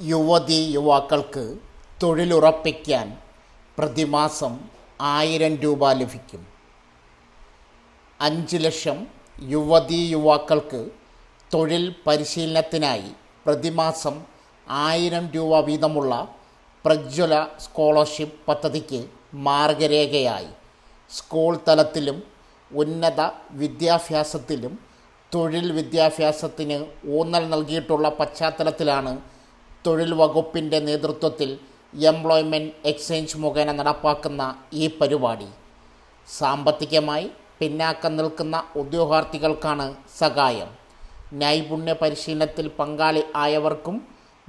യുവതി യുവാക്കൾക്ക് തൊഴിലുറപ്പിക്കാൻ പ്രതിമാസം ആയിരം രൂപ ലഭിക്കും. അഞ്ച് ലക്ഷം യുവതി യുവാക്കൾക്ക് തൊഴിൽ പരിശീലനത്തിനായി പ്രതിമാസം ആയിരം രൂപ വീതമുള്ള പ്രജ്വല സ്കോളർഷിപ്പ് പദ്ധതിക്ക് മാർഗരേഖയായി സ്കൂൾ തലത്തിലും ഉന്നത വിദ്യാഭ്യാസത്തിലും തൊഴിൽ വിദ്യാഭ്യാസത്തിന് ഊന്നൽ നൽകിയിട്ടുള്ള പശ്ചാത്തലത്തിലാണ് തൊഴിൽ വകുപ്പിന്റെ നേതൃത്വത്തിൽ എംപ്ലോയ്മെന്റ് എക്സ്ചേഞ്ച് മുഖേന നടപ്പാക്കുന്ന ഈ പരിപാടി സാമ്പത്തികമായി പിന്നാക്കം നിൽക്കുന്ന ഉദ്യോഗാർത്ഥികൾക്കാണ് സഹായം. നൈപുണ്യ പരിശീലനത്തിൽ പങ്കാളി ആയവർക്കും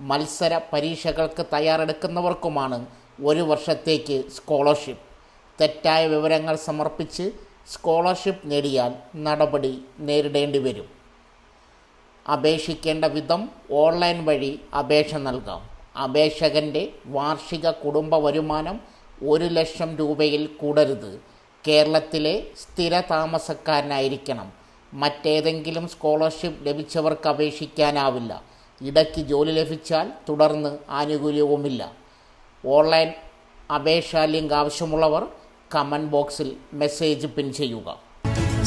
മത്സര പരീക്ഷകൾക്ക് തയ്യാറെടുക്കുന്നവർക്കുമാണ് ഒരു വർഷത്തേക്ക് സ്കോളർഷിപ്പ്. തെറ്റായ വിവരങ്ങൾ സമർപ്പിച്ച് സ്കോളർഷിപ്പ് നേടിയാൽ നടപടി നേരിടേണ്ടി വരും. അപേക്ഷിക്കേണ്ട വിധം ഓൺലൈൻ വഴി അപേക്ഷ നൽകാം. അപേക്ഷകന്റെ വാർഷിക കുടുംബ വരുമാനം ഒരു ലക്ഷം രൂപയിൽ കൂടരുത്. കേരളത്തിലെ സ്ഥിര താമസക്കാരനായിരിക്കണം. മറ്റേതെങ്കിലും സ്കോളർഷിപ്പ് ലഭിച്ചവർക്ക് അപേക്ഷിക്കാനാവില്ല. ഇടയ്ക്ക് ജോലി ലഭിച്ചാൽ തുടർന്ന് ആനുകൂല്യവുമില്ല. ഓൺലൈൻ അപേക്ഷാ ലിങ്ക് ആവശ്യമുള്ളവർ കമന്റ് ബോക്സിൽ മെസ്സേജ് പിൻ ചെയ്യുക.